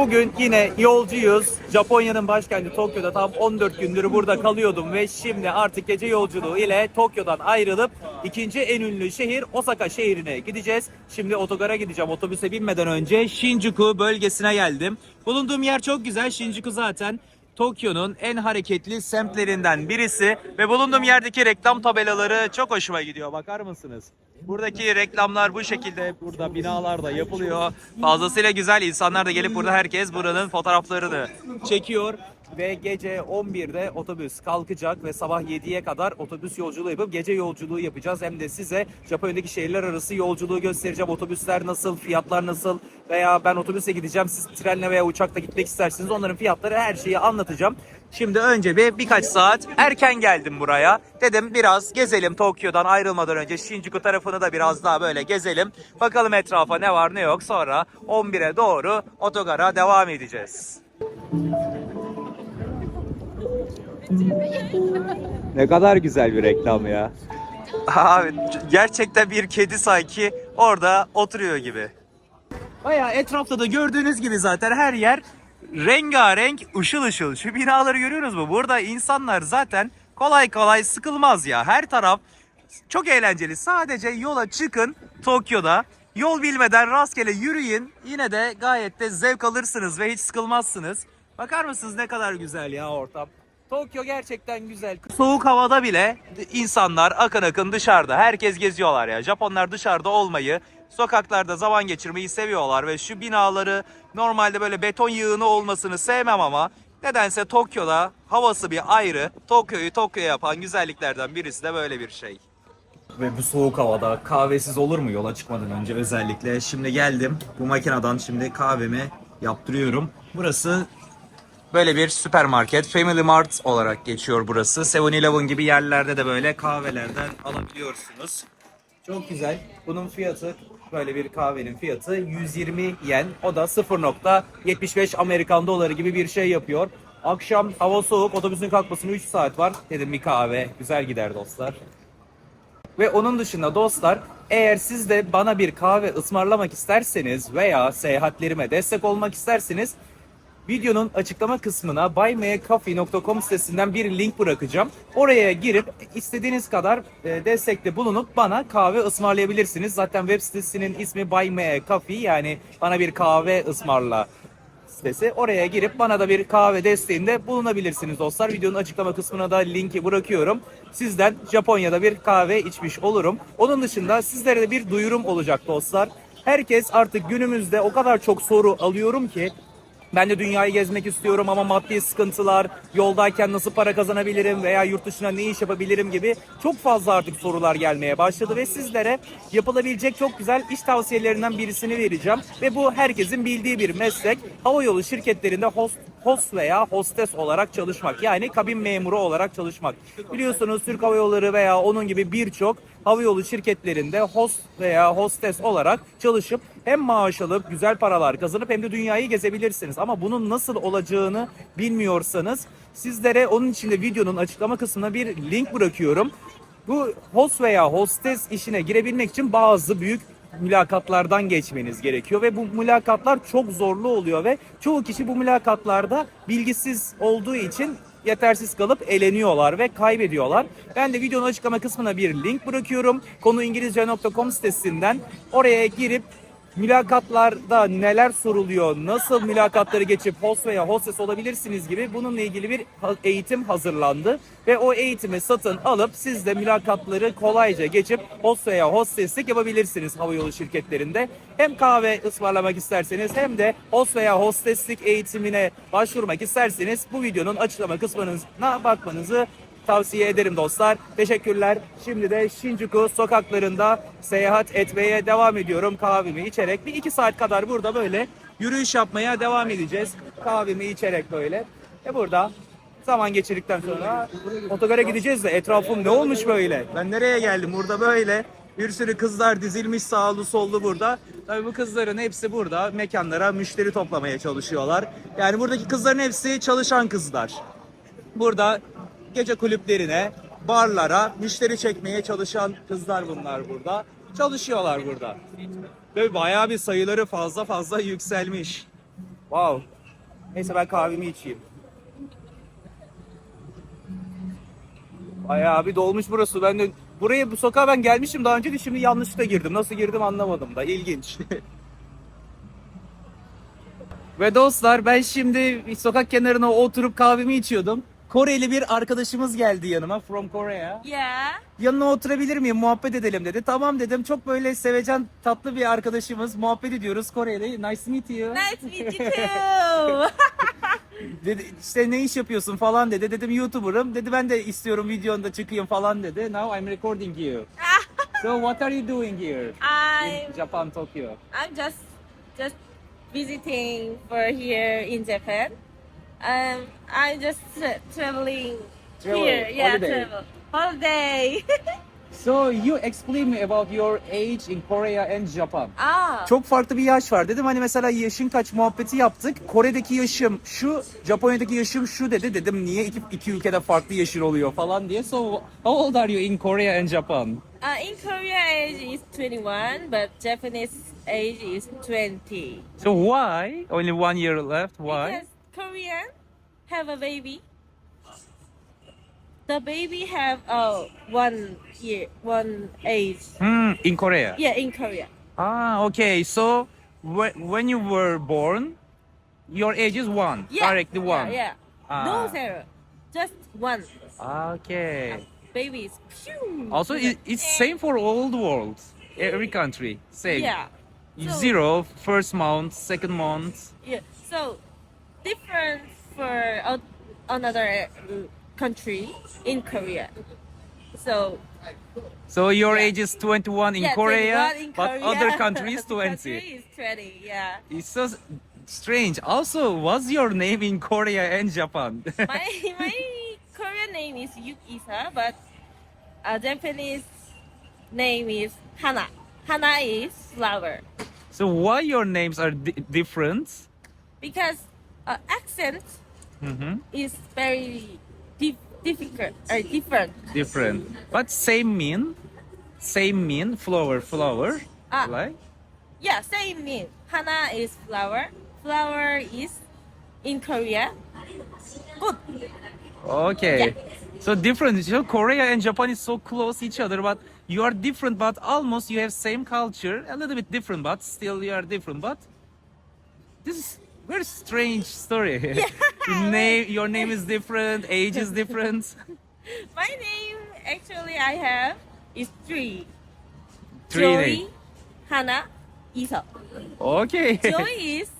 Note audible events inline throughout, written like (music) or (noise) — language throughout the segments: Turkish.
Bugün yine yolcuyuz. Japonya'nın başkenti Tokyo'da tam 14 gündür burada kalıyordum ve şimdi artık gece yolculuğu ile Tokyo'dan ayrılıp ikinci en ünlü şehir Osaka şehrine gideceğiz. Şimdi otogara gideceğim. Otobüse binmeden önce Shinjuku bölgesine geldim. Bulunduğum yer çok güzel. Shinjuku zaten Tokyo'nun en hareketli semtlerinden birisi ve bulunduğum yerdeki reklam tabelaları çok hoşuma gidiyor. Bakar mısınız? Buradaki reklamlar bu şekilde burada binalarda yapılıyor. Fazlasıyla güzel insanlar da gelip burada herkes buranın fotoğraflarını çekiyor. Ve gece 11'de otobüs kalkacak ve sabah 7'ye kadar otobüs yolculuğu yapıp gece yolculuğu yapacağız. Hem de size Japonya'daki şehirler arası yolculuğu göstereceğim. Otobüsler nasıl, fiyatlar nasıl veya ben otobüse gideceğim siz trenle veya uçakla gitmek isterseniz onların fiyatları her şeyi anlatacağım. Şimdi önce bir birkaç saat erken geldim buraya. Dedim biraz gezelim Tokyo'dan ayrılmadan önce Shinjuku tarafını da biraz daha böyle gezelim. Bakalım etrafa ne var ne yok. Sonra 11'e doğru otogara devam edeceğiz. Ne kadar güzel bir reklam ya. Abi gerçekten bir kedi sanki orada oturuyor gibi. Baya etrafta da gördüğünüz gibi zaten her yer rengarenk ışıl ışıl. Şu binaları görüyoruz mu? Burada insanlar zaten kolay kolay sıkılmaz ya. Her taraf çok eğlenceli. Sadece yola çıkın Tokyo'da. Yol bilmeden rastgele yürüyün. Yine de gayet de zevk alırsınız ve hiç sıkılmazsınız. Bakar mısınız ne kadar güzel ya ortam. Tokyo gerçekten güzel. Soğuk havada bile insanlar akın akın dışarıda. Herkes geziyorlar ya. Japonlar dışarıda olmayı, sokaklarda zaman geçirmeyi seviyorlar ve şu binaları normalde böyle beton yığını olmasını sevmem ama nedense Tokyo'da havası bir ayrı. Tokyo'yu Tokyo yapan güzelliklerden birisi de böyle bir şey. Ve bu soğuk havada kahvesiz olur mu yola çıkmadan önce özellikle? Şimdi geldim bu makineden şimdi kahvemi yaptırıyorum. Burası Böyle bir süpermarket. Family Mart olarak geçiyor burası. 7-Eleven gibi yerlerde de böyle kahvelerden alabiliyorsunuz. Çok güzel. Bunun fiyatı böyle bir kahvenin fiyatı 120 yen. O da 0.75 Amerikan doları gibi bir şey yapıyor. Akşam hava soğuk. Otobüsün kalkmasına 3 saat var. Dedim bir kahve. Güzel gider dostlar. Ve onun dışında dostlar eğer siz de bana bir kahve ısmarlamak isterseniz veya seyahatlerime destek olmak isterseniz Videonun açıklama kısmına buymeacoffee.com sitesinden bir link bırakacağım. Oraya girip istediğiniz kadar e, destekte bulunup bana kahve ısmarlayabilirsiniz. Zaten web sitesinin ismi Buy yani bana bir kahve ısmarla sitesi. Oraya girip bana da bir kahve desteğinde bulunabilirsiniz dostlar. Videonun açıklama kısmına da linki bırakıyorum. Sizden Japonya'da bir kahve içmiş olurum. Onun dışında sizlere de bir duyurum olacak dostlar. Herkes artık günümüzde o kadar çok soru alıyorum ki ben de dünyayı gezmek istiyorum ama maddi sıkıntılar, yoldayken nasıl para kazanabilirim veya yurt dışına ne iş yapabilirim gibi çok fazla artık sorular gelmeye başladı ve sizlere yapılabilecek çok güzel iş tavsiyelerinden birisini vereceğim ve bu herkesin bildiği bir meslek. Havayolu şirketlerinde host host veya hostes olarak çalışmak. Yani kabin memuru olarak çalışmak. Biliyorsunuz Türk Hava Yolları veya onun gibi birçok havayolu şirketlerinde host veya hostes olarak çalışıp hem maaş alıp güzel paralar kazanıp hem de dünyayı gezebilirsiniz. Ama bunun nasıl olacağını bilmiyorsanız sizlere onun için de videonun açıklama kısmına bir link bırakıyorum. Bu host veya hostes işine girebilmek için bazı büyük mülakatlardan geçmeniz gerekiyor ve bu mülakatlar çok zorlu oluyor ve çoğu kişi bu mülakatlarda bilgisiz olduğu için yetersiz kalıp eleniyorlar ve kaybediyorlar. Ben de videonun açıklama kısmına bir link bırakıyorum. Konu İngilizce.com sitesinden oraya girip mülakatlarda neler soruluyor, nasıl mülakatları geçip host veya hostes olabilirsiniz gibi bununla ilgili bir eğitim hazırlandı. Ve o eğitimi satın alıp siz de mülakatları kolayca geçip host veya hosteslik yapabilirsiniz havayolu şirketlerinde. Hem kahve ısmarlamak isterseniz hem de host veya hosteslik eğitimine başvurmak isterseniz bu videonun açıklama kısmına bakmanızı tavsiye ederim dostlar. Teşekkürler. Şimdi de Shinjuku sokaklarında seyahat etmeye devam ediyorum. Kahvemi içerek bir iki saat kadar burada böyle yürüyüş yapmaya devam edeceğiz. Kahvemi içerek böyle. Ve burada zaman geçirdikten sonra otogara gideceğiz de etrafım ne olmuş böyle? Ben nereye geldim? Burada böyle bir sürü kızlar dizilmiş sağlı sollu burada. Tabii bu kızların hepsi burada mekanlara müşteri toplamaya çalışıyorlar. Yani buradaki kızların hepsi çalışan kızlar. Burada gece kulüplerine, barlara müşteri çekmeye çalışan kızlar bunlar burada. Çalışıyorlar burada. Ve bayağı bir sayıları fazla fazla yükselmiş. Wow. Neyse ben kahvemi içeyim. Bayağı bir dolmuş burası. Ben de buraya bu sokağa ben gelmişim daha önce de şimdi yanlışlıkla girdim. Nasıl girdim anlamadım da. İlginç. (laughs) Ve dostlar ben şimdi sokak kenarına oturup kahvemi içiyordum. Koreli bir arkadaşımız geldi yanıma from Korea. Yeah. Yanına oturabilir miyim? Muhabbet edelim dedi. Tamam dedim. Çok böyle sevecen tatlı bir arkadaşımız. Muhabbet ediyoruz Koreli. Nice to meet you. Nice to meet you (laughs) too. (laughs) Dedi işte ne iş yapıyorsun falan dedi. Dedim YouTuber'ım. Dedi ben de istiyorum videonda çıkayım falan dedi. Now I'm recording you. (laughs) So what are you doing here? I'm In Japan, Tokyo. I'm just just visiting for here in Japan. Um, I'm just tra- traveling Travel, here. Yeah, holiday. travel. Holiday. (laughs) So you explain me about your age in Korea and Japan. ah. Çok farklı bir yaş var. Dedim hani mesela yaşın kaç muhabbeti yaptık. Kore'deki yaşım şu, Japonya'daki yaşım şu dedi. Dedim niye iki, iki ülkede farklı yaşın oluyor falan diye. So how old are you in Korea and Japan? Uh, in Korea, age is 21, but Japanese age is 20. So why? Only one year left. Why? Because Korean have a baby. The baby have uh, one year, one age. Hmm, in Korea. Yeah, in Korea. Ah, okay. So wh- when you were born, your age is one. Yeah. Directly one. Yeah, yeah. Ah. No zero. Just one. Okay. Baby is pew. Also, it, it's same for all the world. Every country same. Yeah. So- Zero first month, second month. Yeah. So different for uh, another uh, country in Korea. So So your Yeah. age is 21 in yeah, Korea, 21 in but Korea. other (laughs) countries The 20. country is 20. Yeah. It's so strange. Also, what's your name in Korea and Japan? (laughs) my my Korean name is Yukisa, but a Japanese name is Hana. Hana is flower so why your names are di- different? because uh, accent Mhm. is very dif- difficult or different. Different, but same mean, same mean flower, flower, Ah. like. Yeah, same mean. Hana is flower. Flower is in Korea. Good. Okay. So different. So Korea and Japan is so close each other, but you are different, but almost you have same culture. A little bit different, but still you are different. But this is very strange story. (laughs) (laughs) your name, your name is different, age is different. (laughs) My name actually I have is three. Three Joy, name. Hana, Isa. Okay. Joy is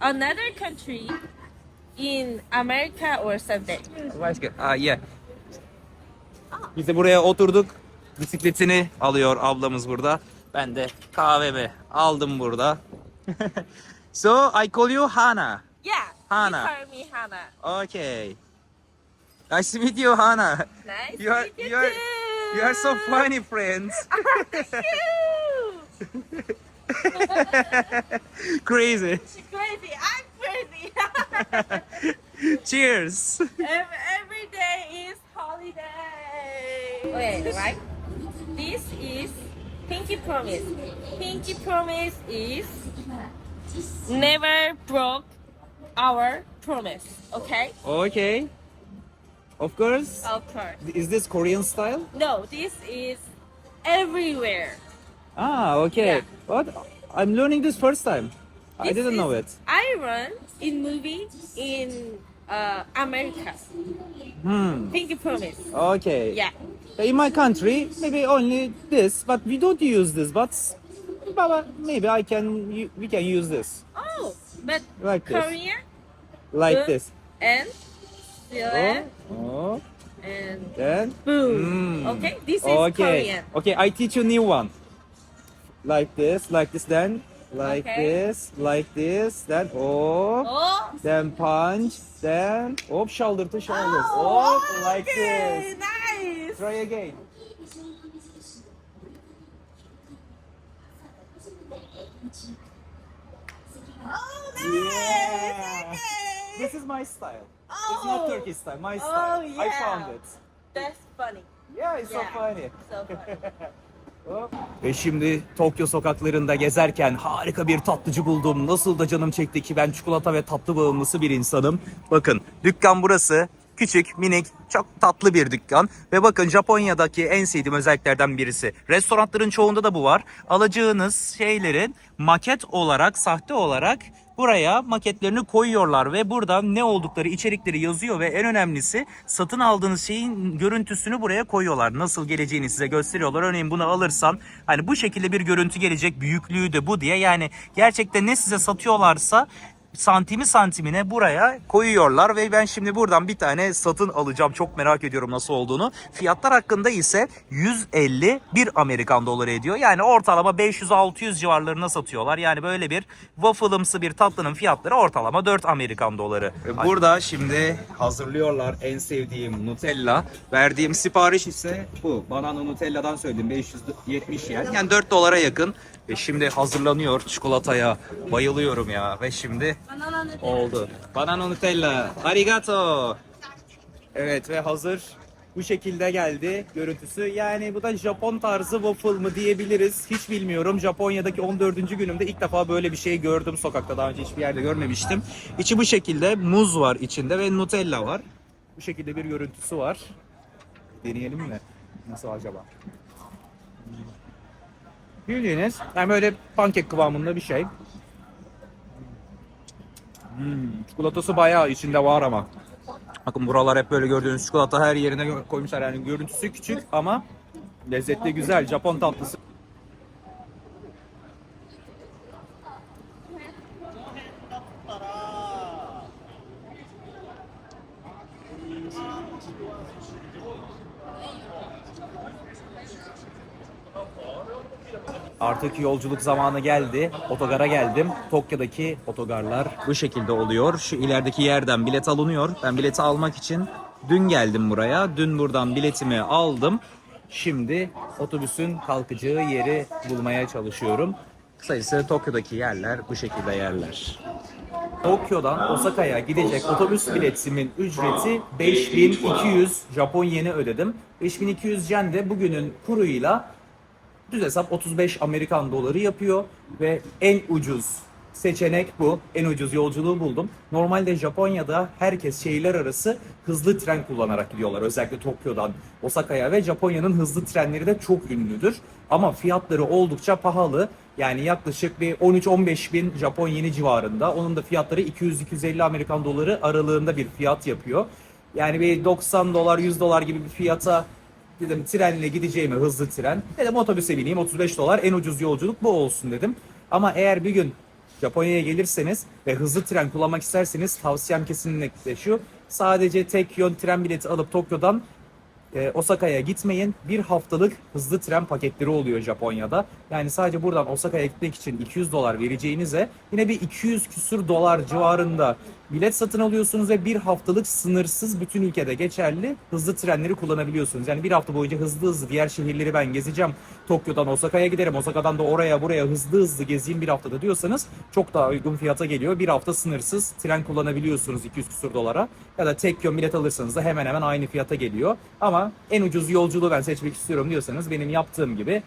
another country in America or something. Başka. Aa, yeah. Biz de buraya oturduk. Bisikletini alıyor ablamız burada. Ben de kahvemi aldım burada. So I call you Hana. Yeah. Hana. You call me Hana. Okay. Nice to meet you, Hana. Nice. You are to meet you are too. you are so funny, friends. (laughs) (laughs) Crazy. crazy. I'm crazy. (laughs) Cheers. every, every day is holiday. Okay, right? This is Pinky Promise. Pinky Promise is never broke our promise. Okay? Okay. Of course. Of course. Is this Korean style? No, this is everywhere. Ah, okay. Yeah. What? I'm learning this first time. I This didn't know is it. Iron in movie in uh, America. Hmm. Pinky Promise. Okay. Yeah. In my country, maybe only this, but we don't use this. But, but maybe I can. u- We can use this Oh, but Like this. Korea like Good. this. and Oh, oh, and then. boom. Mm. Okay, this is okay. Korean. Okay, I teach you new one. Like this, like this, then like Okay. this, like this, then oh, Oh, then punch, then hop shoulder to shoulder. oh, Oh, like okay, this. nice. Try again. Yeah. This is my style. oh, It's not Turkish style. My Oh, style. I yeah. found it. That's funny. Yeah, it's so Yeah. funny. So funny. (laughs) Ve şimdi Tokyo sokaklarında gezerken harika bir tatlıcı buldum. Nasıl da canım çekti ki ben çikolata ve tatlı bağımlısı bir insanım. Bakın dükkan burası. Küçük, minik, çok tatlı bir dükkan. Ve bakın Japonya'daki en sevdiğim özelliklerden birisi. Restoranların çoğunda da bu var. Alacağınız şeylerin maket olarak, sahte olarak buraya maketlerini koyuyorlar ve burada ne oldukları içerikleri yazıyor ve en önemlisi satın aldığınız şeyin görüntüsünü buraya koyuyorlar. Nasıl geleceğini size gösteriyorlar. Örneğin bunu alırsan hani bu şekilde bir görüntü gelecek büyüklüğü de bu diye yani gerçekten ne size satıyorlarsa santimi santimine buraya koyuyorlar ve ben şimdi buradan bir tane satın alacağım. Çok merak ediyorum nasıl olduğunu. Fiyatlar hakkında ise 150 bir Amerikan doları ediyor. Yani ortalama 500-600 civarlarına satıyorlar. Yani böyle bir waffle'ımsı bir tatlının fiyatları ortalama 4 Amerikan doları. Burada şimdi hazırlıyorlar en sevdiğim Nutella. Verdiğim sipariş ise bu. Banana Nutella'dan söyledim 570 yen. Yani 4 dolara yakın. Ve şimdi hazırlanıyor çikolataya. Bayılıyorum ya. Ve şimdi oldu. Banana Nutella. Arigato. Evet ve hazır. Bu şekilde geldi görüntüsü. Yani bu da Japon tarzı waffle mı diyebiliriz. Hiç bilmiyorum. Japonya'daki 14. günümde ilk defa böyle bir şey gördüm sokakta. Daha önce hiçbir yerde görmemiştim. İçi bu şekilde. Muz var içinde ve Nutella var. Bu şekilde bir görüntüsü var. Deneyelim mi? Nasıl acaba? Bildiğiniz yani böyle pankek kıvamında bir şey. Hmm, çikolatası bayağı içinde var ama. Bakın buralar hep böyle gördüğünüz çikolata her yerine koymuşlar. Yani görüntüsü küçük ama lezzetli güzel. Japon tatlısı. Artık yolculuk zamanı geldi. Otogara geldim. Tokyo'daki otogarlar bu şekilde oluyor. Şu ilerideki yerden bilet alınıyor. Ben bileti almak için dün geldim buraya. Dün buradan biletimi aldım. Şimdi otobüsün kalkacağı yeri bulmaya çalışıyorum. Kısacası Tokyo'daki yerler bu şekilde yerler. Tokyo'dan Osaka'ya gidecek otobüs biletimin ücreti 5200 Japon yeni ödedim. 5200 yen de bugünün kuruyla Düz hesap 35 Amerikan doları yapıyor ve en ucuz seçenek bu. En ucuz yolculuğu buldum. Normalde Japonya'da herkes şehirler arası hızlı tren kullanarak gidiyorlar. Özellikle Tokyo'dan Osaka'ya ve Japonya'nın hızlı trenleri de çok ünlüdür. Ama fiyatları oldukça pahalı. Yani yaklaşık bir 13-15 bin Japon yeni civarında. Onun da fiyatları 200-250 Amerikan doları aralığında bir fiyat yapıyor. Yani bir 90 dolar 100 dolar gibi bir fiyata dedim trenle gideceğime hızlı tren. Dedim otobüse bineyim 35 dolar en ucuz yolculuk bu olsun dedim. Ama eğer bir gün Japonya'ya gelirseniz ve hızlı tren kullanmak isterseniz tavsiyem kesinlikle şu. Sadece tek yön tren bileti alıp Tokyo'dan e, Osaka'ya gitmeyin. Bir haftalık hızlı tren paketleri oluyor Japonya'da. Yani sadece buradan Osaka'ya gitmek için 200 dolar vereceğinize yine bir 200 küsür dolar civarında bilet satın alıyorsunuz ve bir haftalık sınırsız bütün ülkede geçerli hızlı trenleri kullanabiliyorsunuz. Yani bir hafta boyunca hızlı hızlı diğer şehirleri ben gezeceğim. Tokyo'dan Osaka'ya giderim. Osaka'dan da oraya buraya hızlı hızlı gezeyim bir haftada diyorsanız çok daha uygun fiyata geliyor. Bir hafta sınırsız tren kullanabiliyorsunuz 200 küsur dolara. Ya da tek yön bilet alırsanız da hemen hemen aynı fiyata geliyor. Ama en ucuz yolculuğu ben seçmek istiyorum diyorsanız benim yaptığım gibi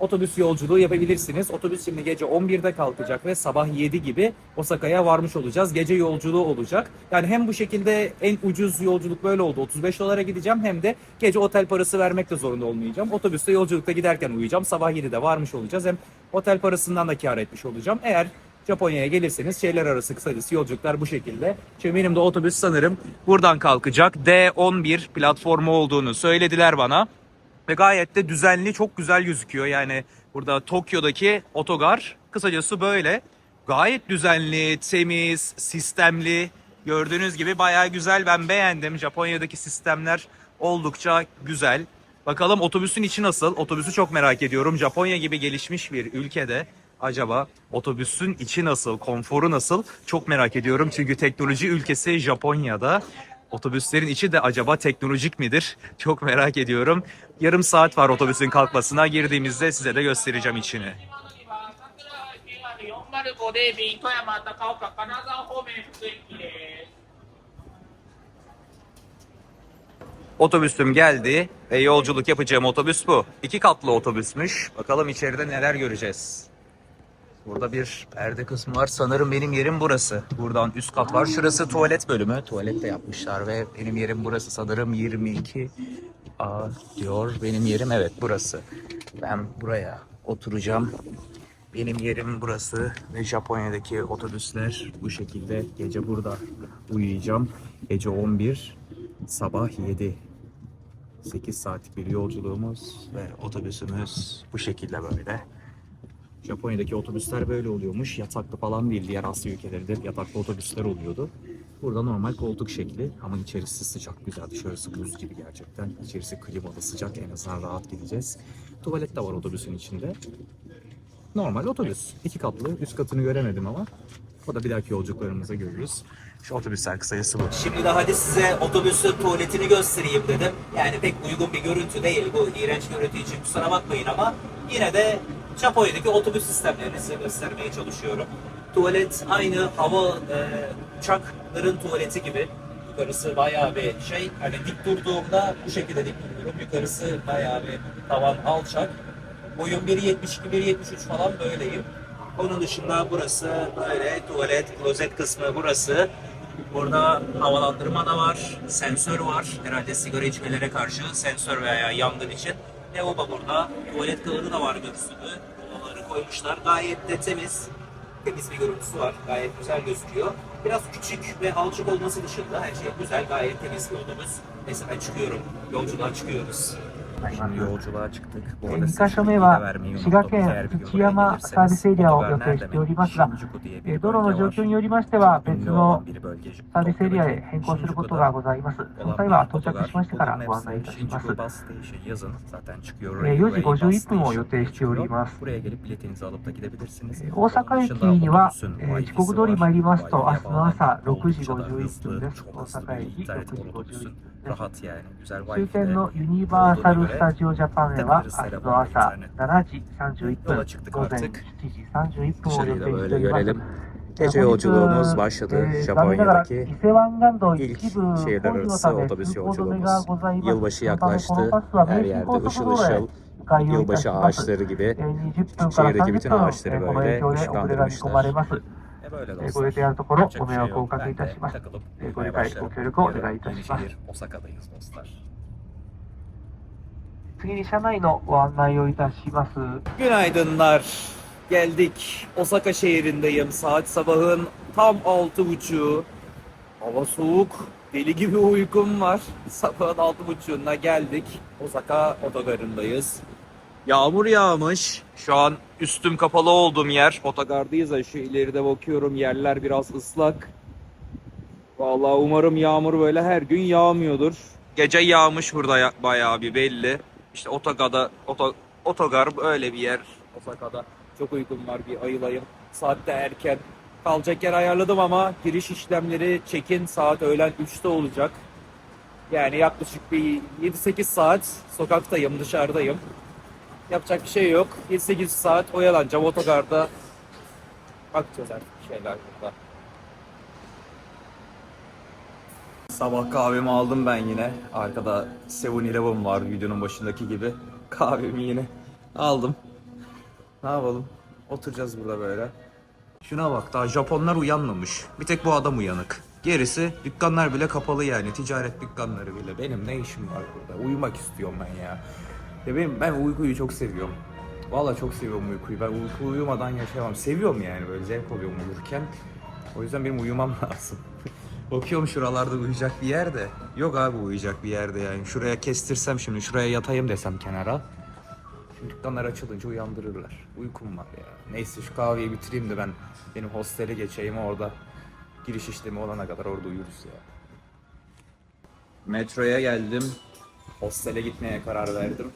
otobüs yolculuğu yapabilirsiniz. Otobüs şimdi gece 11'de kalkacak ve sabah 7 gibi Osaka'ya varmış olacağız. Gece yolculuğu olacak. Yani hem bu şekilde en ucuz yolculuk böyle oldu. 35 dolara gideceğim hem de gece otel parası vermek de zorunda olmayacağım. Otobüste yolculukta giderken uyuyacağım. Sabah 7'de varmış olacağız. Hem otel parasından da kar etmiş olacağım. Eğer Japonya'ya gelirseniz şehirler arası kısacası yolculuklar bu şekilde. Şimdi benim de otobüs sanırım buradan kalkacak. D11 platformu olduğunu söylediler bana. Ve gayet de düzenli, çok güzel gözüküyor. Yani burada Tokyo'daki otogar kısacası böyle. Gayet düzenli, temiz, sistemli. Gördüğünüz gibi bayağı güzel. Ben beğendim. Japonya'daki sistemler oldukça güzel. Bakalım otobüsün içi nasıl? Otobüsü çok merak ediyorum. Japonya gibi gelişmiş bir ülkede acaba otobüsün içi nasıl, konforu nasıl? Çok merak ediyorum. Çünkü teknoloji ülkesi Japonya'da. Otobüslerin içi de acaba teknolojik midir? (laughs) Çok merak ediyorum. Yarım saat var otobüsün kalkmasına. Girdiğimizde size de göstereceğim içini. Otobüsüm geldi ve yolculuk yapacağım otobüs bu. İki katlı otobüsmüş. Bakalım içeride neler göreceğiz. Burada bir perde kısmı var. Sanırım benim yerim burası. Buradan üst kat var. Şurası tuvalet bölümü. Tuvalet de yapmışlar ve benim yerim burası. Sanırım 22 A diyor. Benim yerim evet burası. Ben buraya oturacağım. Benim yerim burası ve Japonya'daki otobüsler bu şekilde. Gece burada uyuyacağım. Gece 11, sabah 7. 8 saatlik bir yolculuğumuz ve otobüsümüz bu şekilde böyle. Japonya'daki otobüsler böyle oluyormuş. Yataklı falan değil. Diğer Asya ülkelerinde yataklı otobüsler oluyordu. Burada normal koltuk şekli ama içerisi sıcak güzel. Dışarısı buz gibi gerçekten. İçerisi klimalı sıcak en azından rahat gideceğiz. Tuvalet de var otobüsün içinde. Normal otobüs. İki katlı. Üst katını göremedim ama. O da bir dahaki yolculuklarımızda görürüz. Şu otobüsler kısacası bu. Şimdi de hadi size otobüsün tuvaletini göstereyim dedim. Yani pek uygun bir görüntü değil bu iğrenç görüntü için kusura bakmayın ama yine de Japonya'daki otobüs sistemlerini size göstermeye çalışıyorum. Tuvalet aynı hava e, uçakların tuvaleti gibi. Yukarısı bayağı bir şey. Hani dik durduğumda bu şekilde dik duruyorum. Yukarısı bayağı bir tavan alçak. Boyum 1.72-1.73 falan böyleyim. Onun dışında burası böyle tuvalet, klozet kısmı burası. Burada havalandırma da var, sensör var. Herhalde sigara içmelere karşı sensör veya yangın için. Lavabo burada. Tuvalet kağıdı da var bir. Onları koymuşlar. Gayet de temiz. Temiz bir görüntüsü var. Gayet güzel gözüküyor. Biraz küçük ve alçak olması dışında her şey güzel. Gayet temiz bir. Neyse ben çıkıyorum. Yolculuğa çıkıyoruz. 2カ所目は滋賀県内山サービスエリアを予定しておりますが、道路の状況によりましては別のサービスエリアへ変更することがございます。そのは到着しましてからご案内いたします。4時51分を予定しております。大阪駅には遅刻通り参りますと、明日の朝6時51分です。大阪駅6時51分です。 Rahat yani. Güzel 終 Wi-Fi 点のユニバーサル・スタジオ・ジャパンへは、明日の朝7時31分、午前7時31分を予定しております。 Gece yolculuğumuz başladı えー残念ながら Japonya'daki 伊勢湾岸道 ilk 一部 şehirler 工事の arası ため otobüs 通行止めが yolculuğumuz. ございます。 Yılbaşı そのためこ yaklaştı. のバスは Her 名神 yerde 高速 ışıl 道路へ ışıl 開業いた yılbaşı します。 ağaçları gibi えー20分から şehirdeki 30 bütün 分、え ağaçları ーこの böyle 影 響で遅れが見込まれます。 E böyle えー dostlar. ご予定あるところ Yapacak ご bir 迷 şey 惑をお yok. かけ Ben いた de します。 takılıp えーご uyumaya 理解、 başlarım. ご協力をお Yarın 願いいた yeni します。 şehir Osaka'dayız dostlar. 次に車内のご案内をいたします。 Günaydınlar. Geldik. Osaka şehrindeyim. Saat sabahın tam altı buçuğu. Hava soğuk. Deli gibi uykum var. Sabahın altı buçuğuna geldik. Osaka otogarındayız. Yağmur yağmış. Şu an üstüm kapalı olduğum yer. Otogardayız şu ileride bakıyorum yerler biraz ıslak. Vallahi umarım yağmur böyle her gün yağmıyordur. Gece yağmış burada ya- bayağı bir belli. İşte otogada, oto, otogar öyle bir yer Osaka'da. Çok uykum var bir ayılayım. Saat de erken. Kalacak yer ayarladım ama giriş işlemleri check-in saat öğlen 3'te olacak. Yani yaklaşık bir 7-8 saat sokaktayım, dışarıdayım. Yapacak bir şey yok. 7-8 saat oyalanacağım otogarda. Bakacağız artık şeyler burada. Sabah kahvemi aldım ben yine. Arkada 7-Eleven var videonun başındaki gibi. Kahvemi yine aldım. Ne yapalım? Oturacağız burada böyle. Şuna bak daha Japonlar uyanmamış. Bir tek bu adam uyanık. Gerisi dükkanlar bile kapalı yani. Ticaret dükkanları bile. Benim ne işim var burada? Uyumak istiyorum ben ya. Ya benim ben uykuyu çok seviyorum. Vallahi çok seviyorum uykuyu. Ben uyku uyumadan yaşayamam. Seviyorum yani böyle zevk alıyorum uyurken. O yüzden benim uyumam (laughs) lazım. Bakıyorum şuralarda uyuyacak bir yerde. Yok abi uyuyacak bir yerde yani. Şuraya kestirsem şimdi şuraya yatayım desem kenara. Şimdi dükkanlar açılınca uyandırırlar. Uykum var ya. Neyse şu kahveyi bitireyim de ben benim hostele geçeyim orada. Giriş işlemi olana kadar orada uyuruz ya. Metroya geldim. Hostele gitmeye karar verdim.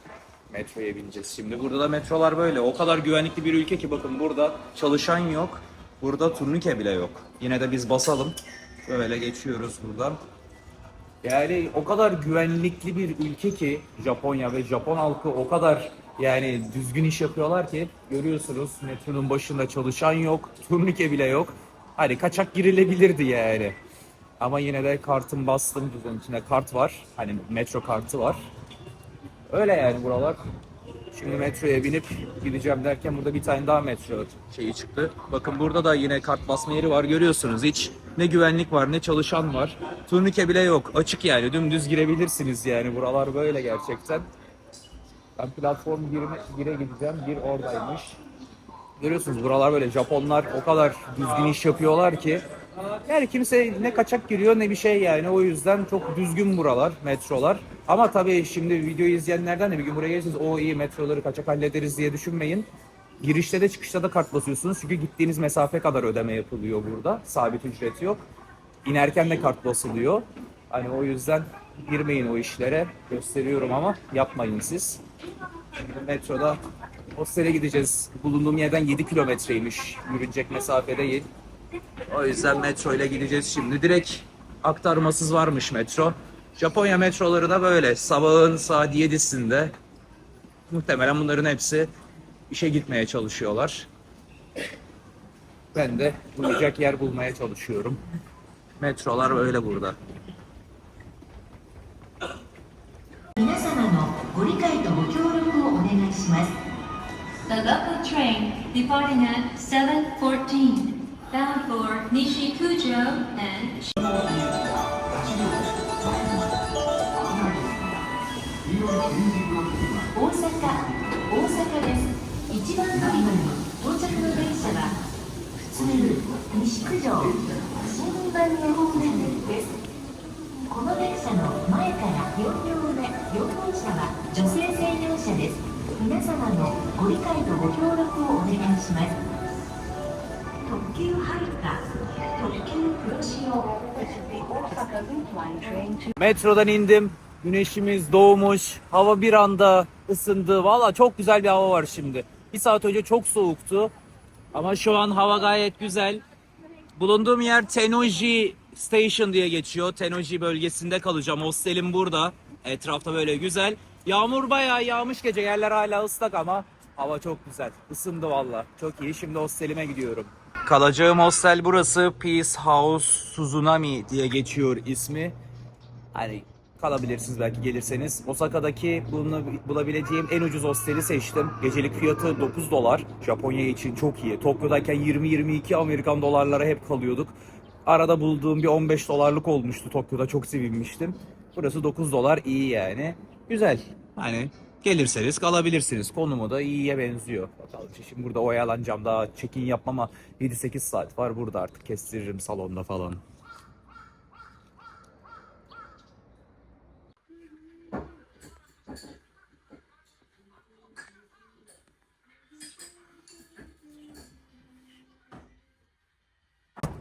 Metroya bineceğiz şimdi. Burada da metrolar böyle. O kadar güvenlikli bir ülke ki bakın burada çalışan yok. Burada turnike bile yok. Yine de biz basalım. Böyle geçiyoruz buradan. Yani o kadar güvenlikli bir ülke ki Japonya ve Japon halkı o kadar yani düzgün iş yapıyorlar ki görüyorsunuz metronun başında çalışan yok, turnike bile yok. Hani kaçak girilebilirdi yani. Ama yine de kartım bastım. Cüzdanın içinde kart var. Hani metro kartı var. Öyle yani buralar. Şimdi metroya binip gideceğim derken burada bir tane daha metro şeyi çıktı. Bakın burada da yine kart basma yeri var görüyorsunuz. Hiç ne güvenlik var ne çalışan var. Turnike bile yok. Açık yani dümdüz girebilirsiniz yani. Buralar böyle gerçekten. Ben platform 1'e gideceğim. Bir oradaymış. Görüyorsunuz buralar böyle Japonlar o kadar düzgün iş yapıyorlar ki yani kimse ne kaçak giriyor ne bir şey yani o yüzden çok düzgün buralar metrolar. Ama tabii şimdi videoyu izleyenlerden de bir gün buraya gelirseniz o iyi metroları kaçak hallederiz diye düşünmeyin. Girişte de çıkışta da kart basıyorsunuz çünkü gittiğiniz mesafe kadar ödeme yapılıyor burada. Sabit ücret yok. İnerken de kart basılıyor. Hani o yüzden girmeyin o işlere. Gösteriyorum ama yapmayın siz. Şimdi metroda hostele gideceğiz. Bulunduğum yerden 7 kilometreymiş. Yürünecek mesafe değil. O yüzden metro ile gideceğiz şimdi. Direkt aktarmasız varmış metro. Japonya metroları da böyle. Sabahın saat 7'sinde muhtemelen bunların hepsi işe gitmeye çalışıyorlar. Ben de bulacak yer bulmaya çalışıyorum. Metrolar böyle burada. The local train departing at 7.14. bound for Nishikujo and 大阪大阪です。一番乗り場に到着の電車は普通西九条新番屋方面です。この電車の前から4両目4号車は女性専用車です。皆様のご理解とご協力をお願いします。Metrodan indim. Güneşimiz doğmuş. Hava bir anda ısındı. Valla çok güzel bir hava var şimdi. Bir saat önce çok soğuktu. Ama şu an hava gayet güzel. Bulunduğum yer Tennoji Station diye geçiyor. Tennoji bölgesinde kalacağım. Hostelim burada. Etrafta böyle güzel. Yağmur bayağı yağmış gece. Yerler hala ıslak ama hava çok güzel. Isındı valla. Çok iyi. Şimdi hostelime gidiyorum. Kalacağım hostel burası. Peace House Suzunami diye geçiyor ismi. Hani kalabilirsiniz belki gelirseniz. Osaka'daki bunu bulabileceğim en ucuz hosteli seçtim. Gecelik fiyatı 9 dolar. Japonya için çok iyi. Tokyo'dayken 20-22 Amerikan dolarlara hep kalıyorduk. Arada bulduğum bir 15 dolarlık olmuştu Tokyo'da çok sevinmiştim. Burası 9 dolar iyi yani. Güzel. Hani gelirseniz kalabilirsiniz. Konumu da iyiye benziyor. Bakalım şimdi burada oyalanacağım daha check-in yapmama 7-8 saat var burada artık kestiririm salonda falan.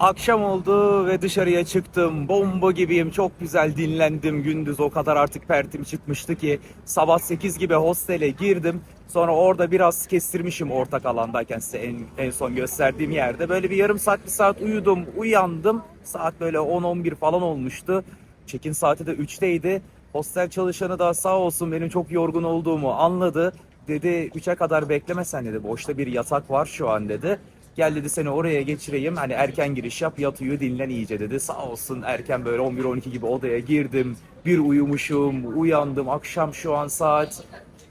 Akşam oldu ve dışarıya çıktım. Bomba gibiyim. Çok güzel dinlendim. Gündüz o kadar artık pertim çıkmıştı ki sabah 8 gibi hostele girdim. Sonra orada biraz kestirmişim ortak alandayken size en, en son gösterdiğim yerde. Böyle bir yarım saat bir saat uyudum. Uyandım. Saat böyle 10-11 falan olmuştu. Check-in saati de 3'teydi. Hostel çalışanı da sağ olsun benim çok yorgun olduğumu anladı. Dedi 3'e kadar beklemesen dedi. Boşta bir yatak var şu an dedi. Gel dedi seni oraya geçireyim. Hani erken giriş yap yat uyu dinlen iyice dedi. Sağ olsun erken böyle 11-12 gibi odaya girdim. Bir uyumuşum, uyandım. Akşam şu an saat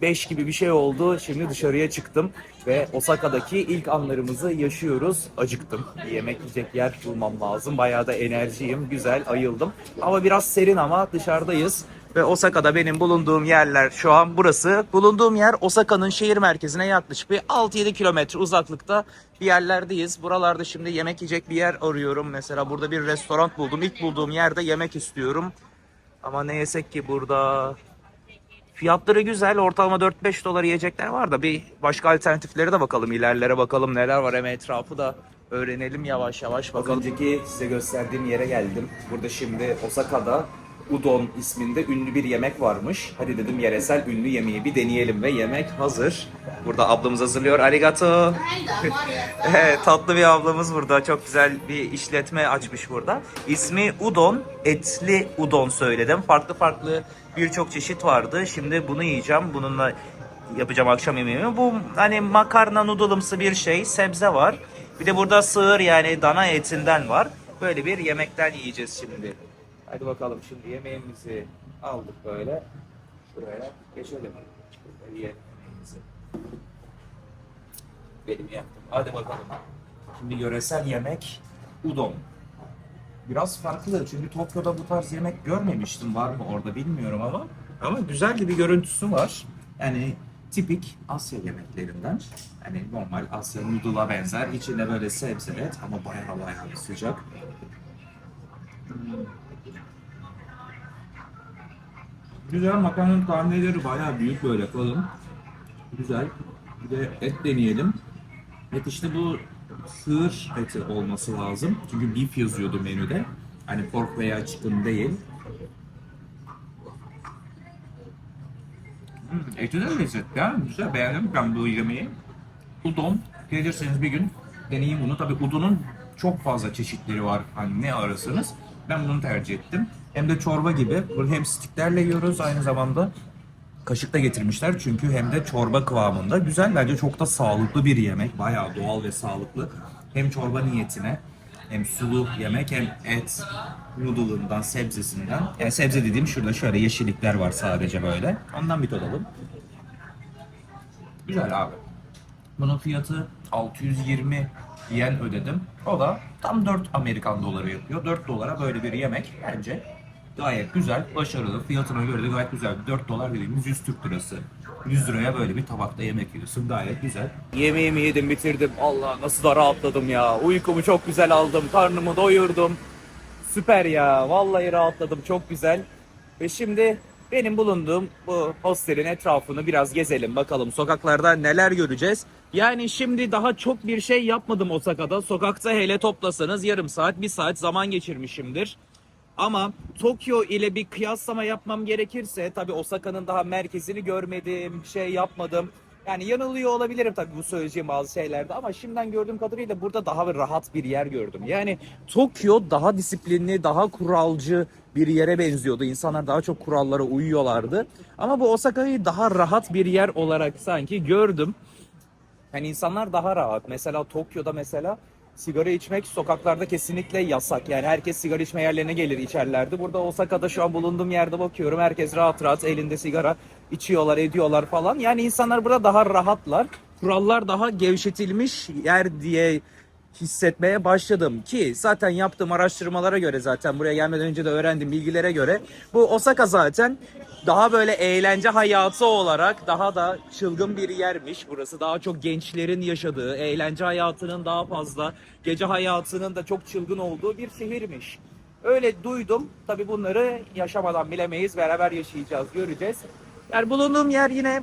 5 gibi bir şey oldu. Şimdi dışarıya çıktım ve Osaka'daki ilk anlarımızı yaşıyoruz. Acıktım. Yemek yiyecek yer bulmam lazım. Bayağı da enerjiyim. Güzel, ayıldım. Hava biraz serin ama dışarıdayız. Ve Osaka'da benim bulunduğum yerler şu an burası. Bulunduğum yer Osaka'nın şehir merkezine yaklaşık bir 6-7 kilometre uzaklıkta bir yerlerdeyiz. Buralarda şimdi yemek yiyecek bir yer arıyorum. Mesela burada bir restoran buldum. İlk bulduğum yerde yemek istiyorum. Ama ne yesek ki burada? Fiyatları güzel. Ortalama 4-5 dolar yiyecekler var da bir başka alternatiflere de bakalım. ilerlere bakalım neler var hem etrafı da öğrenelim yavaş yavaş bakalım. Önceki size gösterdiğim yere geldim. Burada şimdi Osaka'da udon isminde ünlü bir yemek varmış. Hadi dedim yeresel ünlü yemeği bir deneyelim ve yemek hazır. Burada ablamız hazırlıyor. Arigato. (laughs) evet, tatlı bir ablamız burada. Çok güzel bir işletme açmış burada. İsmi udon. Etli udon söyledim. Farklı farklı birçok çeşit vardı. Şimdi bunu yiyeceğim. Bununla yapacağım akşam yemeğimi. Bu hani makarna noodle'ımsı bir şey. Sebze var. Bir de burada sığır yani dana etinden var. böyle bir yemekten yiyeceğiz şimdi. Hadi bakalım şimdi yemeğimizi aldık böyle. Şuraya geçelim. Yemeğimizi. Benim yaptım. Hadi bakalım. Şimdi yöresel yemek udon. Biraz farklı çünkü Tokyo'da bu tarz yemek görmemiştim. Var mı orada bilmiyorum ama. Ama güzel bir görüntüsü var. Yani tipik Asya yemeklerinden. Hani normal Asya noodle'a benzer. İçinde böyle sebze et ama bayağı bayağı sıcak. Güzel makarnanın taneleri bayağı büyük böyle kalın. Güzel. Bir de et deneyelim. Et işte bu sığır eti olması lazım. Çünkü beef yazıyordu menüde. Hani pork veya chicken değil. Hmm, eti de lezzetli ha. Güzel beğendim ben bu yemeği. Udon. Gelirseniz bir gün deneyin bunu. Tabi udonun çok fazla çeşitleri var. Hani ne arasınız. Ben bunu tercih ettim. Hem de çorba gibi. Bunu hem stiklerle yiyoruz aynı zamanda kaşıkta getirmişler çünkü hem de çorba kıvamında. Güzel bence çok da sağlıklı bir yemek. Bayağı doğal ve sağlıklı. Hem çorba niyetine hem sulu yemek hem et noodle'ından, sebzesinden. Yani sebze dediğim şurada şöyle yeşillikler var sadece böyle. Ondan bir tadalım. Güzel abi. Bunun fiyatı 620 yen ödedim. O da tam 4 Amerikan doları yapıyor. 4 dolara böyle bir yemek bence gayet güzel, başarılı. Fiyatına göre de gayet güzel. 4 dolar dediğimiz 100 Türk lirası. 100 liraya böyle bir tabakta yemek yiyorsun. Gayet güzel. Yemeğimi yedim bitirdim. Allah nasıl da rahatladım ya. Uykumu çok güzel aldım. Karnımı doyurdum. Süper ya. Vallahi rahatladım. Çok güzel. Ve şimdi benim bulunduğum bu hostelin etrafını biraz gezelim bakalım sokaklarda neler göreceğiz. Yani şimdi daha çok bir şey yapmadım Osaka'da. Sokakta hele toplasanız yarım saat, bir saat zaman geçirmişimdir. Ama Tokyo ile bir kıyaslama yapmam gerekirse tabii Osaka'nın daha merkezini görmedim, şey yapmadım. Yani yanılıyor olabilirim tabii bu söyleyeceğim bazı şeylerde ama şimdiden gördüğüm kadarıyla burada daha bir rahat bir yer gördüm. Yani Tokyo daha disiplinli, daha kuralcı bir yere benziyordu. İnsanlar daha çok kurallara uyuyorlardı. Ama bu Osaka'yı daha rahat bir yer olarak sanki gördüm. Hani insanlar daha rahat. Mesela Tokyo'da mesela sigara içmek sokaklarda kesinlikle yasak. Yani herkes sigara içme yerlerine gelir içerlerdi. Burada Osaka'da şu an bulunduğum yerde bakıyorum. Herkes rahat rahat elinde sigara içiyorlar, ediyorlar falan. Yani insanlar burada daha rahatlar. Kurallar daha gevşetilmiş yer diye hissetmeye başladım ki zaten yaptığım araştırmalara göre zaten buraya gelmeden önce de öğrendiğim bilgilere göre bu Osaka zaten daha böyle eğlence hayatı olarak daha da çılgın bir yermiş. Burası daha çok gençlerin yaşadığı, eğlence hayatının daha fazla, gece hayatının da çok çılgın olduğu bir şehirmiş. Öyle duydum. Tabii bunları yaşamadan bilemeyiz. Beraber yaşayacağız, göreceğiz. Yani bulunduğum yer yine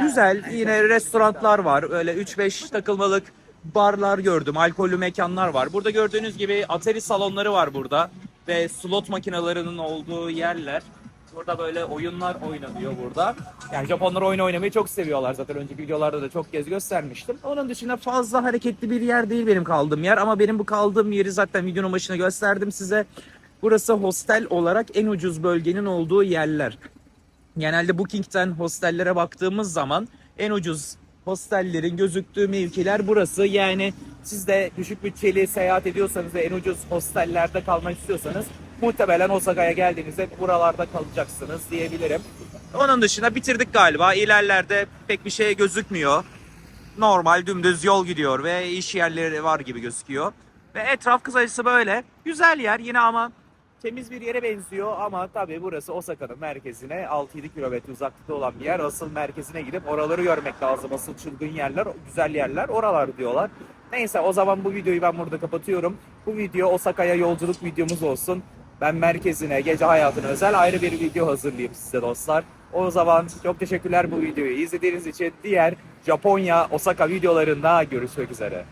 güzel. Yine restoranlar var. Öyle 3-5 takılmalık barlar gördüm. Alkollü mekanlar var. Burada gördüğünüz gibi Atari salonları var burada. Ve slot makinelerinin olduğu yerler. Burada böyle oyunlar oynanıyor burada. Yani Japonlar oyun oynamayı çok seviyorlar zaten. Önceki videolarda da çok kez göstermiştim. Onun dışında fazla hareketli bir yer değil benim kaldığım yer. Ama benim bu kaldığım yeri zaten videonun başına gösterdim size. Burası hostel olarak en ucuz bölgenin olduğu yerler. Genelde Booking'ten hostellere baktığımız zaman en ucuz hostellerin gözüktüğü mevkiler burası. Yani siz de düşük bütçeli seyahat ediyorsanız ve en ucuz hostellerde kalmak istiyorsanız muhtemelen Osaka'ya geldiğinizde buralarda kalacaksınız diyebilirim. Onun dışında bitirdik galiba. İlerlerde pek bir şey gözükmüyor. Normal dümdüz yol gidiyor ve iş yerleri var gibi gözüküyor. Ve etraf kısacası böyle. Güzel yer yine ama temiz bir yere benziyor ama tabii burası Osaka'nın merkezine 6-7 kilometre uzaklıkta olan bir yer. Asıl merkezine gidip oraları görmek lazım. Asıl çılgın yerler, güzel yerler oralar diyorlar. Neyse o zaman bu videoyu ben burada kapatıyorum. Bu video Osaka'ya yolculuk videomuz olsun. Ben merkezine, gece hayatına özel ayrı bir video hazırlayayım size dostlar. O zaman çok teşekkürler bu videoyu izlediğiniz için. Diğer Japonya, Osaka videolarında görüşmek üzere.